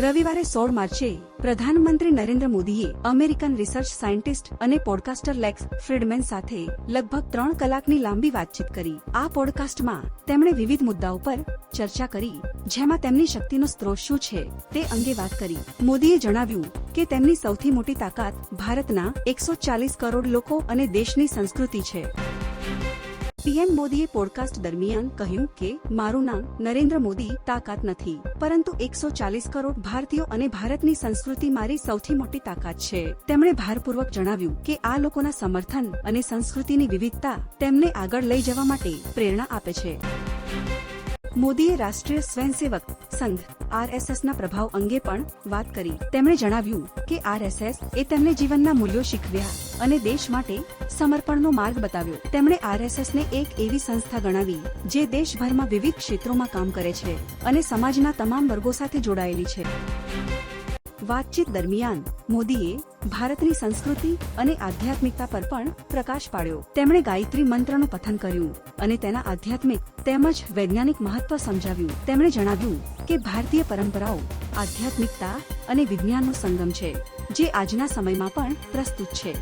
રવિવારે સોળ માર્ચે પ્રધાનમંત્રી નરેન્દ્ર મોદીએ અમેરિકન રિસર્ચ સાયન્ટિસ્ટ અને પોડકાસ્ટર લેક્સ ફ્રીડમેન સાથે લગભગ ત્રણ કલાકની લાંબી વાતચીત કરી. આ પોડકાસ્ટમાં તેમણે વિવિધ મુદ્દાઓ પર ચર્ચા કરી, જેમાં તેમની શક્તિનો સ્ત્રોત શું છે તે અંગે વાત કરી. મોદીએ જણાવ્યું કે તેમની સૌથી મોટી તાકાત ભારતના એકસો ચાલીસ કરોડ લોકો અને દેશની સંસ્કૃતિ છે. પીએમ મોદીએ પોડકાસ્ટ દરમિયાન કહ્યું કે, મારું નામ નરેન્દ્ર મોદી, તાકાત નથી. પરંતુ એકસો ચાલીસ કરોડ ભારતીયો અને ભારતની સંસ્કૃતિ મારી સૌથી મોટી તાકાત છે. તેમણે ભારપૂર્વક જણાવ્યું કે, આ લોકોના સમર્થન અને સંસ્કૃતિની વિવિધતા તેમને આગળ લઈ જવા માટે પ્રેરણા આપે છે. મોદીએ રાષ્ટ્રીય સ્વયંસેવક સંઘ, આરએસએસના પ્રભાવ અંગે પણ વાત કરી. તેમણે જણાવ્યું કે આરએસએસ એ તેમને જીવનના મૂલ્યો શીખવ્યા અને દેશ માટે સમર્પણનો માર્ગ બતાવ્યો. તેમણે આરએસએસ ને એક એવી સંસ્થા ગણાવી, જે દેશભરમાં વિવિધ ક્ષેત્રોમાં કામ કરે છે અને સમાજના તમામ વર્ગો સાથે જોડાયેલી છે. વાતચીત દરમિયાન મોદીએ ભારતની સંસ્કૃતિ અને આધ્યાત્મિકતા પર પણ પ્રકાશ પાડ્યો. તેમણે ગાયત્રી મંત્રનું પઠન કર્યું અને તેના આધ્યાત્મિક તેમજ વૈજ્ઞાનિક મહત્વ સમજાવ્યું. તેમણે જણાવ્યું કે ભારતીય પરંપરાઓ આધ્યાત્મિકતા અને વિજ્ઞાનનો સંગમ છે, જે આજના સમયમાં પણ પ્રસ્તુત છે.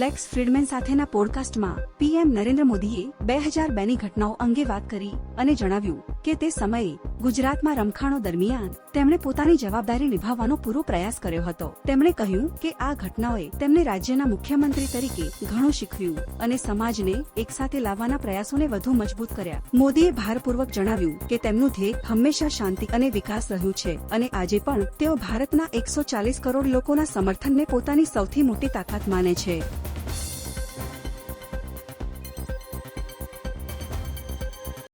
લેક્સ ફ્રીડમેન સાથેના પોડકાસ્ટમાં પીએમ નરેન્દ્ર મોદીએ બે હજાર બેની ઘટનાઓ અંગે વાત કરી અને જણાવ્યું કે તે સમયે ગુજરાતમાં રમખાણો દરમિયાન તેમણે પોતાની જવાબદારી નિભાવવાનો પૂરો પ્રયાસ કર્યો હતો. તેમણે કહ્યું કે આ ઘટનાઓએ તેમને રાજ્યના મુખ્યમંત્રી તરીકે ઘણું શીખવ્યું અને સમાજને એકસાથે લાવવાના પ્રયાસોને વધુ મજબૂત કર્યા. મોદીએ ભારપૂર્વક જણાવ્યું કે તેમનું ધ્યેય હંમેશા શાંતિ અને વિકાસ રહ્યું છે અને આજે પણ તેઓ ભારતના એકસો ચાલીસ કરોડ લોકોના સમર્થનને પોતાની સૌથી મોટી તાકાત માને છે.